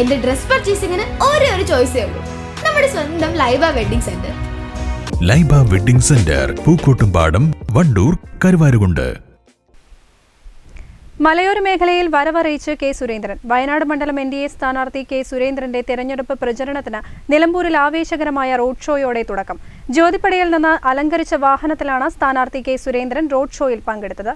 എന്റെ ഡ്രസ് പർച്ചേസിംഗിന് ഒരേ ഒരു ചോയ്സേ ഉള്ളൂ. നമ്മുടെ സ്വന്തം Laiba wedding centre. Laiba wedding centre Pookkottumpadam Wandoor Karuvarakundu. മലയോര മേഖലയിൽ വരവറിയിച്ച് കെ സുരേന്ദ്രൻ. വയനാട് മണ്ഡലം എൻ ഡി എ സ്ഥാനാർത്ഥി കെ സുരേന്ദ്രന്റെ തെരഞ്ഞെടുപ്പ് പ്രചരണത്തിന് നിലമ്പൂരിൽ ആവേശകരമായ റോഡ് ഷോയോടെ തുടക്കം. ജ്യോതിപ്പടിയിൽ നിന്ന് അലങ്കരിച്ച വാഹനത്തിലാണ് സ്ഥാനാർത്ഥി കെ സുരേന്ദ്രൻ റോഡ് ഷോയിൽ പങ്കെടുത്തത്.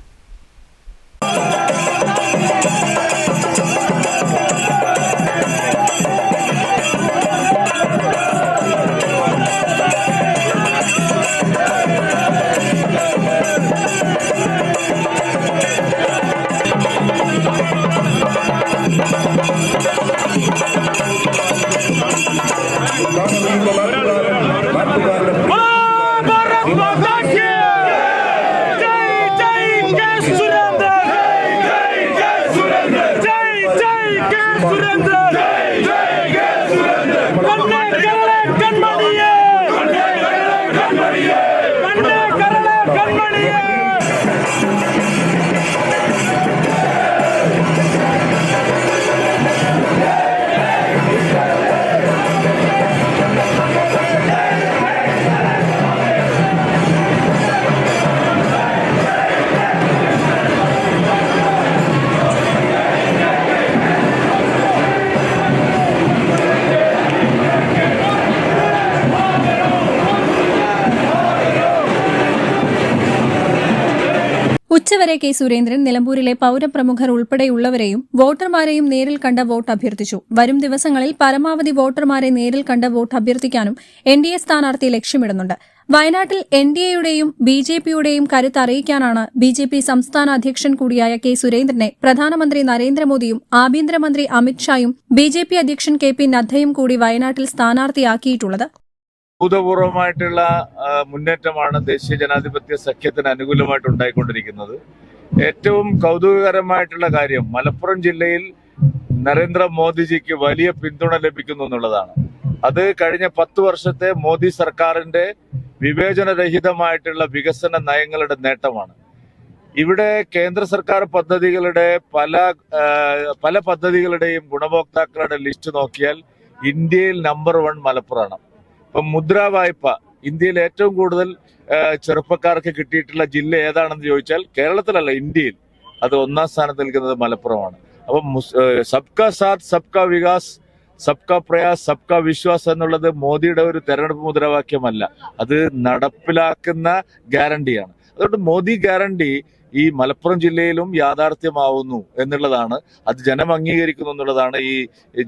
கண்மணியே கண்மணியே கண்மணியே ഉച്ചവരെ കെ സുരേന്ദ്രൻ നിലമ്പൂരിലെ പൌരപ്രമുഖർ ഉൾപ്പെടെയുള്ളവരെയും വോട്ടർമാരെയും നേരിൽ കണ്ട വോട്ട് അഭ്യർത്ഥിച്ചു. വരും ദിവസങ്ങളിൽ പരമാവധി വോട്ടർമാരെ നേരിൽ കണ്ട വോട്ട് അഭ്യർത്ഥിക്കാനും എൻ ഡി എ സ്ഥാനാർത്ഥി ലക്ഷ്യമിടുന്നുണ്ട്. വയനാട്ടിൽ എൻ ഡി എയുടെയും ബി ജെ പിയുടെയും കരുത്ത് അറിയിക്കാനാണ് ബി ജെ പി സംസ്ഥാന അധ്യക്ഷൻ കൂടിയായ കെ സുരേന്ദ്രനെ പ്രധാനമന്ത്രി നരേന്ദ്രമോദിയും ആഭ്യന്തരമന്ത്രി അമിത്ഷായും ബി ജെ പി അധ്യക്ഷൻ കെ പി നദ്ദയും കൂടി വയനാട്ടിൽ സ്ഥാനാർത്ഥിയാക്കിയിട്ടുള്ളത്. അഭൂതപൂർവമായിട്ടുള്ള മുന്നേറ്റമാണ് ദേശീയ ജനാധിപത്യ സഖ്യത്തിന് അനുകൂലമായിട്ട് ഉണ്ടായിക്കൊണ്ടിരിക്കുന്നത് ഏറ്റവും കൗതുകകരമായിട്ടുള്ള കാര്യം മലപ്പുറം ജില്ലയിൽ നരേന്ദ്രമോദിജിക്ക് വലിയ പിന്തുണ ലഭിക്കുന്നു എന്നുള്ളതാണ്. അത് കഴിഞ്ഞ പത്ത് വർഷത്തെ മോദി സർക്കാരിന്റെ വിവേചനരഹിതമായിട്ടുള്ള വികസന നയങ്ങളുടെ നേട്ടമാണ്. ഇവിടെ കേന്ദ്ര സർക്കാർ പദ്ധതികളുടെ പല പല പദ്ധതികളുടെയും ഗുണഭോക്താക്കളുടെ ലിസ്റ്റ് നോക്കിയാൽ ഇന്ത്യയിൽ നമ്പർ വൺ മലപ്പുറമാണ് ഇപ്പം മുദ്രാ വായ്പ ഇന്ത്യയിൽ ഏറ്റവും കൂടുതൽ ചെറുപ്പക്കാർക്ക് കിട്ടിയിട്ടുള്ള ജില്ല ഏതാണെന്ന് ചോദിച്ചാൽ കേരളത്തിലല്ല ഇന്ത്യയിൽ. അത് ഒന്നാം സ്ഥാനത്ത് നിൽക്കുന്നത് മലപ്പുറമാണ്. അപ്പം സബ്കാ സാത്ത് സബ്കാ വികാസ് സബ്കാ പ്രയാസ് സബ്കാ വിശ്വാസ് എന്നുള്ളത് മോദിയുടെ ഒരു തെരഞ്ഞെടുപ്പ് മുദ്രാവാക്യമല്ല. അത് നടപ്പിലാക്കുന്ന ഗ്യാരണ്ടിയാണ്. അതുകൊണ്ട് മോദി ഗ്യാരണ്ടി ഈ മലപ്പുറം ജില്ലയിലും യാഥാർത്ഥ്യമാവുന്നു എന്നുള്ളതാണ്. അത് ജനം അംഗീകരിക്കുന്നു എന്നുള്ളതാണ് ഈ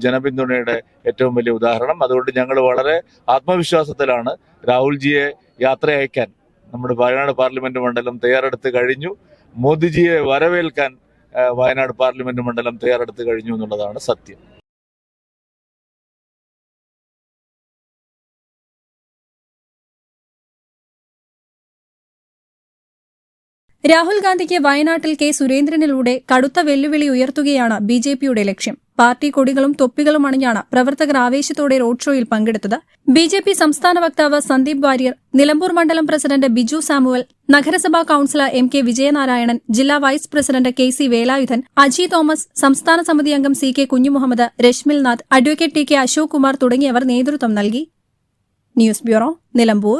ജനപിന്തുണയുടെ ഏറ്റവും വലിയ ഉദാഹരണം. അതുകൊണ്ട് ഞങ്ങൾ വളരെ ആത്മവിശ്വാസത്തിലാണ് രാഹുൽജിയെ യാത്ര അയക്കാൻ നമ്മുടെ വയനാട് പാർലമെന്റ് മണ്ഡലം തയ്യാറെടുത്ത് കഴിഞ്ഞു. മോദിജിയെ വരവേൽക്കാൻ വയനാട് പാർലമെന്റ് മണ്ഡലം തയ്യാറെടുത്ത് കഴിഞ്ഞു എന്നുള്ളതാണ് സത്യം. രാഹുൽ ഗാന്ധിക്ക് വയനാട്ടിൽ കെ സുരേന്ദ്രനിലൂടെ കടുത്ത വെല്ലുവിളി ഉയർത്തുകയാണ് ബി ജെ പിയുടെ ലക്ഷ്യം. പാർട്ടി കൊടികളും തൊപ്പികളും അണിഞ്ഞാണ് പ്രവർത്തകർ ആവേശത്തോടെ റോഡ് ഷോയിൽ പങ്കെടുത്തത്. ബി ജെ പി സംസ്ഥാന വക്താവ് സന്ദീപ് വാര്യർ നിലമ്പൂർ മണ്ഡലം പ്രസിഡന്റ് ബിജു സാമുവൽ നഗരസഭാ കൌൺസിലർ എം കെ വിജയനാരായണൻ ജില്ലാ vice president K C Velayudhan Aji Thomas സംസ്ഥാന സമിതി അംഗം C K Kunhimuhammad Rashmil Nath advocate T K Ashok Kumar തുടങ്ങിയവർ നേതൃത്വം നൽകി. News bureau Nilambur.